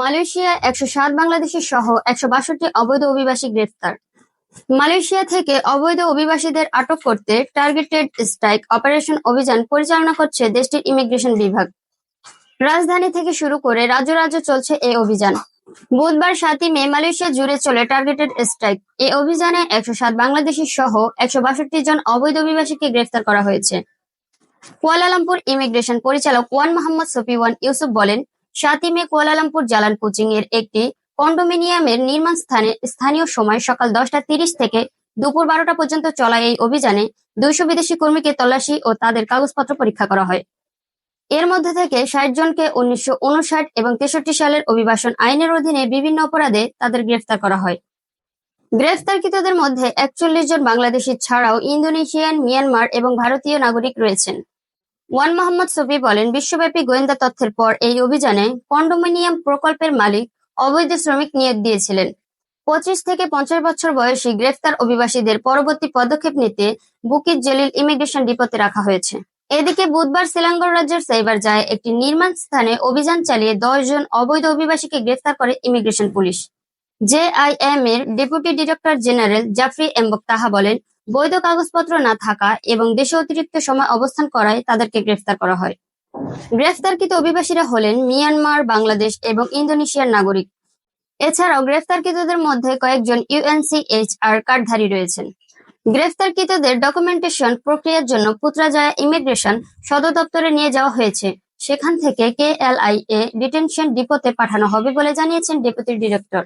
Malaysia একশো সাত বাংলাদেশি সহ একশো বাষট্টি অবৈধ অভিবাসী গ্রেফতার। মালয়েশিয়া থেকে অবৈধ অভিবাসীদের আটক করতে টার্গেটেড স্ট্রাইক অপারেশন অভিযান পরিচালনা করছে দেশটির ইমিগ্রেশন বিভাগ। রাজধানী থেকে শুরু করে রাজ্য রাজ্য চলছে এই অভিযান। বুধবার সাতই মে মালয়েশিয়া জুড়ে চলে টার্গেটেড স্ট্রাইক। এই অভিযানে একশো সাত বাংলাদেশি সহ একশো বাষট্টি জন অবৈধ অভিবাসীকে গ্রেফতার করা হয়েছে। কুয়ালালামপুর ইমিগ্রেশন পরিচালক ওয়ান মোহাম্মদ সফিওয়ান ইউসুফ বলেন সাতই মে কুয়ালালামপুর জালান কোচিং এর একটি কন্ডোমিনিয়ামের নির্মাণ স্থানে স্থানীয় সময় সকাল দশটা তিরিশ থেকে দুপুর বারোটা পর্যন্ত চলা এই অভিযানে দুইশো বিদেশি কর্মীকে তল্লাশি ও তাদের কাগজপত্র পরীক্ষা করা হয়। এর মধ্যে থেকে ষাট জনকে উনিশশো উনষাট এবং তেষট্টি সালের অভিবাসন আইনের অধীনে বিভিন্ন অপরাধে তাদের গ্রেফতার করা হয়। গ্রেফতারকৃতদের মধ্যে একচল্লিশ জন বাংলাদেশি ছাড়াও ইন্দোনেশিয়ান, মিয়ানমার এবং ভারতীয় নাগরিক রয়েছেন। ওয়ান মোহাম্মদ সফি বলেন, বিশ্বব্যাপী গোয়েন্দা তথ্যের পর এই অভিযানে কন্ডোমিনিয়াম প্রকল্পের মালিক অবৈধ শ্রমিক নিয়োগ দিয়েছিলেন। পঁচিশ থেকে পঞ্চাশ বছর বয়সী গ্রেফতার অভিবাসীদের পরবর্তী পদক্ষেপ নিতে বুকিত জলিল ইমিগ্রেশন ডিপোতে রাখা হয়েছে। এদিকে বুধবার সিলাঙ্গর রাজ্যের সাইবার যায় একটি নির্মাণ স্থানে অভিযান চালিয়ে দশ জন অবৈধ অভিবাসীকে গ্রেফতার করে ইমিগ্রেশন পুলিশ। জেআইএম এর deputy director general Jafri Embok Taha বলেন বৈধ কাগজপত্র না থাকা এবং দেশে অতিরিক্ত সময় অবস্থান করায় তাদেরকে গ্রেফতার করা হয়। গ্রেফতারকৃত অভিবাসীরা হলেন মিয়ানমার, বাংলাদেশ এবং ইন্দোনেশিয়ার নাগরিক। এছাড়াও গ্রেফতারকৃতদের মধ্যে কয়েকজন ইউএনসিএইচআর কার্ডধারী রয়েছেন। গ্রেফতারকৃতদের ডকুমেন্টেশন প্রক্রিয়ার জন্য পুত্রাজয়া ইমিগ্রেশন সদর দপ্তরে নিয়ে যাওয়া হয়েছে। সেখান থেকে কেএলআই এ ডিটেনশন ডিপোতে পাঠানো হবে বলে জানিয়েছেন ডেপুটি ডিরেক্টর।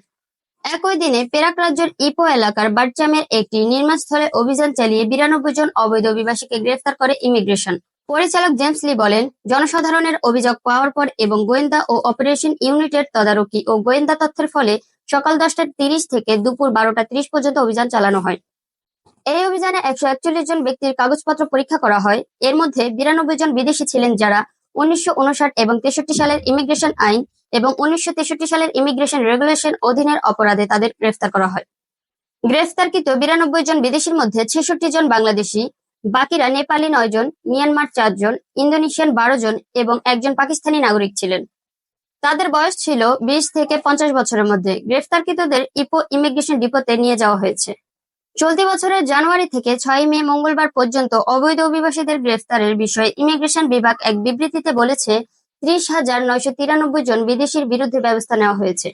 একই দিনে পেরাক রাজ্যের ইপো এলাকার বাটচামের একটি নির্মাণস্থলে অভিযান চালিয়ে বিরানব্বই জন অবৈধ অভিবাসীকে গ্রেফতার করে ইমিগ্রেশন। পরিচালক জেমস লি বলেন, জনসাধারণের অভিযোগ পাওয়ার পর এবং গোয়েন্দা ও অপারেশন ইউনিটের তদারকি ও গোয়েন্দা তথ্যের ফলে সকাল দশটা তিরিশ থেকে দুপুর বারোটা তিরিশ পর্যন্ত অভিযান চালানো হয়। এই অভিযানে একশো একচল্লিশ জন ব্যক্তির কাগজপত্র পরীক্ষা করা হয়। এর মধ্যে বিরানব্বই জন বিদেশি ছিলেন যারা উনিশশো উনষাট এবং তেষট্টি সালের ইমিগ্রেশন আইন এবং উনিশশো তেষট্টি সালের ইমিগ্রেশন রেগুলেশন অধীনের অপরাধে তাদের গ্রেফতার করা হয়। গ্রেফতারকৃত বিরানব্বই জন বিদেশির মধ্যে ছেষট্টি জন বাংলাদেশি, বাকিরা নেপালি নয় জন, মিয়ানমার চারজন ইন্দোনেশিয়ান বারো জন এবং একজন পাকিস্তানি নাগরিক ছিলেন। তাদের বয়স ছিল বিশ থেকে পঞ্চাশ বছরের মধ্যে। গ্রেফতারকৃতদের ইপো ইমিগ্রেশন ডিপোতে নিয়ে যাওয়া হয়েছে। চলতি বছরের জানুয়ারি থেকে ছয় মে মঙ্গলবার পর্যন্ত অবৈধ অভিবাসীদের গ্রেফতারের বিষয়ে ইমিগ্রেশন বিভাগ এক বিবৃতিতে বলেছে ত্রিশ হাজার নয়শো তিরানব্বই জন বিদেশির বিরুদ্ধে ব্যবস্থা নেওয়া হয়েছে।